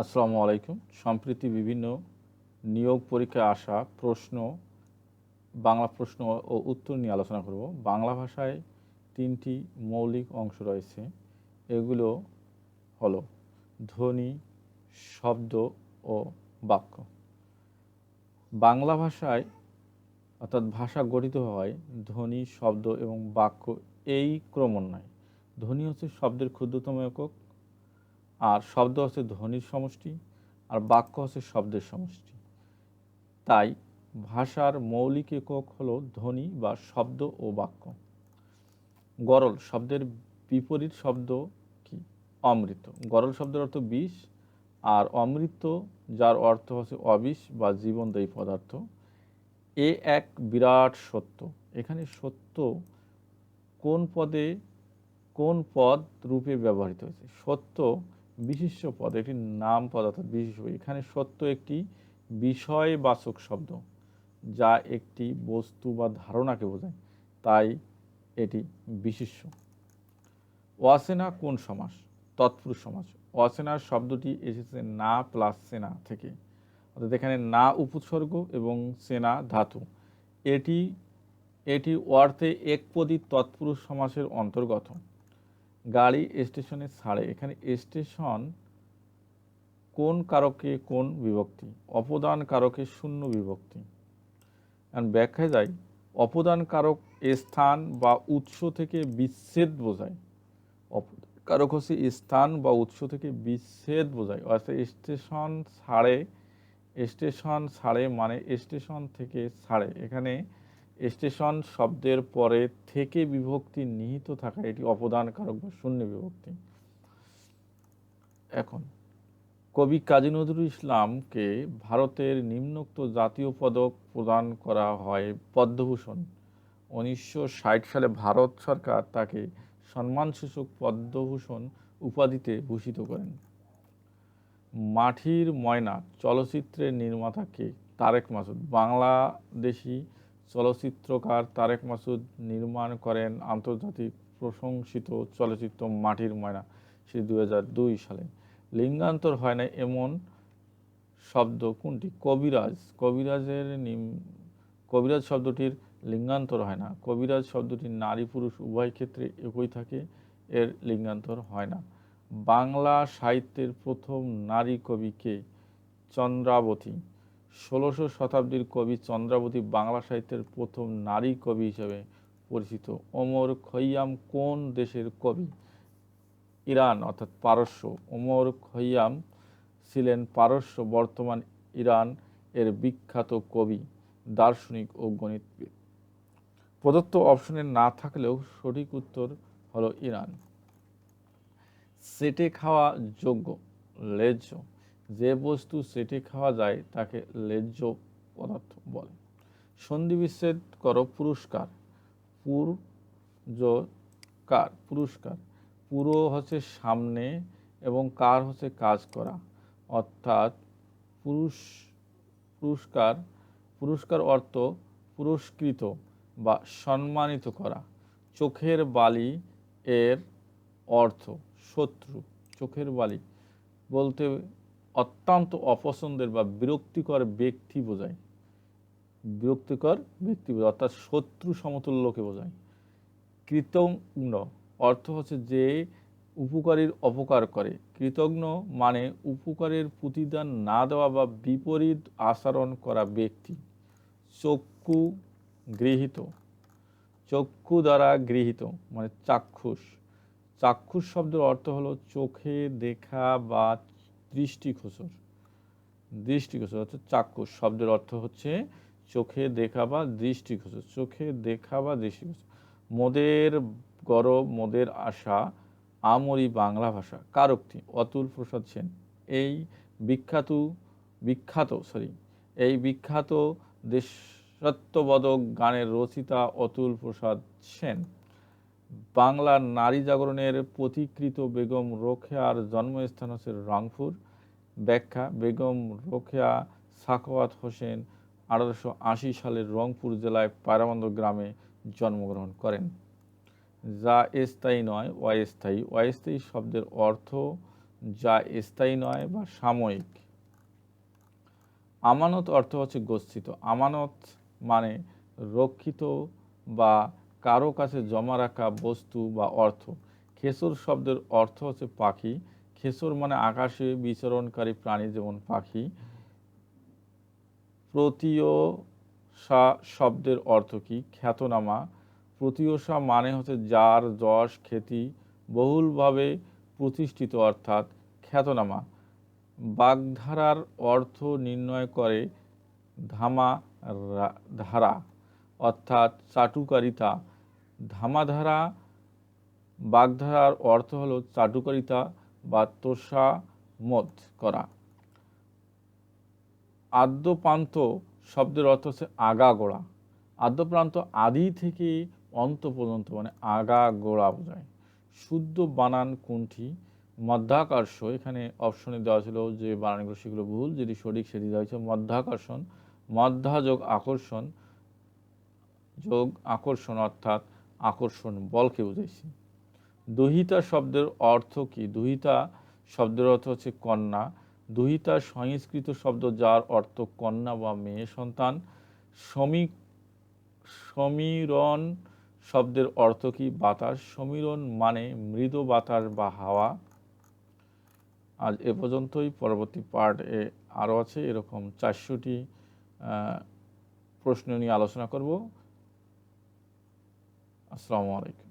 আসসালামু আলাইকুম। সম্প্রতি বিভিন্ন নিয়োগ পরীক্ষায় আসা প্রশ্ন, বাংলা প্রশ্ন ও উত্তর নিয়ে আলোচনা করব। বাংলা ভাষায় তিনটি মৌলিক অংশ রয়েছে। এগুলো হলো ধ্বনি, শব্দ ও বাক্য। বাংলা ভাষায় অর্থাৎ ভাষা গঠিত হয় ধ্বনি, শব্দ এবং বাক্য এই ক্রমণ্বয়ে ধ্বনি হচ্ছে শব্দের ক্ষুদ্রতম একক। আর শব্দ হচ্ছে ধ্বনির সমষ্টি, আর বাক্য হচ্ছে শব্দের সমষ্টি। তাই ভাষার মৌলিক একক হলো ধ্বনি বা শব্দ ও বাক্য। গরল শব্দের বিপরীত শব্দ কি? অমৃত। গরল শব্দের অর্থ বিষ, আর অমৃত, যার অর্থ হচ্ছে অবিষ বা জীবনদায়ী পদার্থ। এ এক বিরাট সত্য। এখানে সত্য কোন পদে কোন পদ রূপে ব্যবহৃত হয়েছে? সত্য বিশিষ্ট পদ একটি নাম পদ অর্থাৎ বিশেষ এখানে সত্য একটি বিষয়বাচক শব্দ, যা একটি বস্তু বা ধারণাকে বোঝায়, তাই এটি বিশিষ্ট। অচেনা কোন সমাস তৎপুরুষ সমাস অচেনা শব্দটি এসেছে না প্লাস সেনা থেকে। অর্থাৎ এখানে না উপসর্গ এবং সেনা ধাতু। এটি এটি অর্থে একপদী তৎপুরুষ সমাসের অন্তর্গত। গাড়ি স্টেশনে ছাড়ে। এখানে স্টেশন কোন কারকে কোন বিভক্তি? অপদান কারকে শূন্য বিভক্তি। এখন ব্যাখ্যায় যাই, অপদান কারক স্থান বা উৎস থেকে বিচ্ছেদ বোঝায়। কারক হচ্ছে স্থান বা উৎস থেকে বিচ্ছেদ বোঝায়। অর্থাৎ স্টেশন ছাড়ে স্টেশন ছাড়ে মানে স্টেশন থেকে ছাড়ে। এখানে স্টেশন শব্দের পরে থেকে বিভক্তি নিহিত থাকা এটি অপদান কারক বা শূন্য বিভক্তি। এখন, কবি কাজী নজরুল ইসলামকে ভারতের নিম্নোক্ত জাতীয় পদক প্রদান করা হয় পদ্মভূষণ। উনিশশো ষাট সালে ভারত সরকার তাকে সম্মানসূচক পদ্মভূষণ উপাধিতে ভূষিত করেন। মাঠির ময়না চলচ্চিত্রের নির্মাতাকে তারেক মাসুদ। বাংলাদেশি চলচ্চিত্রকার তারেক মাসুদ নির্মাণ করেন আন্তর্জাতিক প্রশংসিত চলচ্চিত্র মাটির ময়না সে দু হাজার দুই সালে। লিঙ্গান্তর হয় না এমন শব্দ কোনটি? কবিরাজ। কবিরাজের নিম, কবিরাজ শব্দটির লিঙ্গান্তর হয় না। কবিরাজ শব্দটি নারী পুরুষ উভয় ক্ষেত্রে একই থাকে, এর লিঙ্গান্তর হয় না। বাংলা সাহিত্যের প্রথম নারী কবিকে চন্দ্রাবতী। ষোলোশো শতাব্দীর কবি চন্দ্রাবতী বাংলা সাহিত্যের প্রথম নারী কবি হিসেবে পরিচিত। ওমর খৈয়াম কোন দেশের কবি? ইরান, অর্থাৎ পারস্য। ওমর খৈয়াম ছিলেন পারস্য, বর্তমান ইরান এর বিখ্যাত কবি, দার্শনিক ও গণিতবিদ। প্রদত্ত অপশনে না থাকলেও সঠিক উত্তর হলো ইরান। সেটে খাওয়া যোগ্য লেজ্জ যে বস্তু সেটি খাওয়া যায় তাকে লেজ্জ পদার্থ বলে। সন্ধি বিচ্ছেদ করো পুরস্কার। কার? পুরস্কার। পুরো হচ্ছে সামনে এবং কার হচ্ছে কাজ করা। অর্থাৎ পুরুষ, পুরস্কার পুরস্কার অর্থ পুরস্কৃত বা সম্মানিত করা। চোখের বালি এর অর্থ শত্রু। চোখের বালি বলতে অত্যন্ত অপছন্দের বা বিরক্তিকর ব্যক্তি বোঝায়। বিরক্তিকর ব্যক্তি বোঝায়, অর্থাৎ শত্রু সমতুল্যকে বোঝায়। কৃতজ্ঞ অর্থ হচ্ছে যে উপকারীর অপকার করে। কৃতজ্ঞ মানে উপকারের প্রতিদান না দেওয়া বা বিপরীত আচরণ করা ব্যক্তি। চক্ষু গৃহীত। চক্ষু দ্বারা গৃহীত মানে চাক্ষুষ। চাক্ষুষ শব্দের অর্থ হলো চোখে দেখা বা দৃষ্টিগোচর দৃষ্টিগোচর অর্থাৎ চাক্ষুষ। শব্দের অর্থ হচ্ছে চোখে দেখা বা দৃষ্টিগোচর চোখে দেখা বা দৃষ্টিগোচর মোদের গরব, মোদের আশা, আমরি বাংলা ভাষা, কারোক্তি, অতুল প্রসাদ সেন। এই বিখ্যাত বিখ্যাত সরি এই বিখ্যাত দেশত্ববোধক গানের রচিতা অতুল প্রসাদ সেন। বাংলার নারী জাগরণের প্রতিকৃত বেগম রোকেয়ার জন্মস্থান হচ্ছে রংপুর। ব্যাখ্যা, বেগম রোকেয়া সাখাওয়াত হোসেন আঠারোশো আশি সালের রংপুর জেলায় পায়রাবন্দ গ্রামে জন্মগ্রহণ করেন। যা স্থায়ী নয়, অস্থায়ী। অস্থায়ী শব্দের অর্থ যা স্থায়ী নয় বা সাময়িক। আমানত অর্থ হচ্ছে গচ্ছিত। আমানত মানে রক্ষিত বা কারও কাছে জমা রাখা বস্তু বা অর্থ। খেসর শব্দের অর্থ হচ্ছে পাখি। খেসর মানে আকাশে বিচরণকারী প্রাণী যেমন পাখি। প্রতীয়সা শব্দের অর্থ কি? খ্যাতনামা। প্রতীয়সা মানে হচ্ছে যার যশ খ্যাতি বহুলভাবে প্রতিষ্ঠিত অর্থাৎ খ্যাতনামা। বাগধারার অর্থ নির্ণয় করে ধামা ধারা অর্থাৎ চাটুকারিতা। ধামাধারা, বাগধারার অর্থ হল চাটুকারিতা বা তোষামত করা। আদ্যপ্রান্ত শব্দের অর্থ হচ্ছে আগা গোড়া। আদ্যপ্রান্ত আদি থেকে অন্ত পর্যন্ত মানে আগা গোড়া বোঝায়। শুদ্ধ বানান কোনটি? মধ্যাকর্ষ এখানে অপশনে দেওয়া ছিল যে বানানগুলো সেগুলো ভুল যেটি সঠিক সেটি দেওয়া হয়েছে, মধ্যাকর্ষণ মধ্যা যোগ আকর্ষণ যোগ আকর্ষণ অর্থাৎ আকর্ষণ বলকে বুঝাইছি? দুহিতা শব্দের অর্থ কি? দুহিতা শব্দের অর্থ হচ্ছে কন্যা। দুহিতা সংস্কৃত শব্দ যার অর্থ কন্যা বা মেয়ে সন্তান। সমী, সমীরণ শব্দের অর্থ কি? বাতাস। সমীরণ মানে মৃদু বাতাস বা হাওয়া। আজ এ পর্যন্তই। পরবর্তী পার্ট এ আরও আছে। এরকম চারশোটি প্রশ্ন নিয়ে আলোচনা করব। আসসালামু আলাইকুম।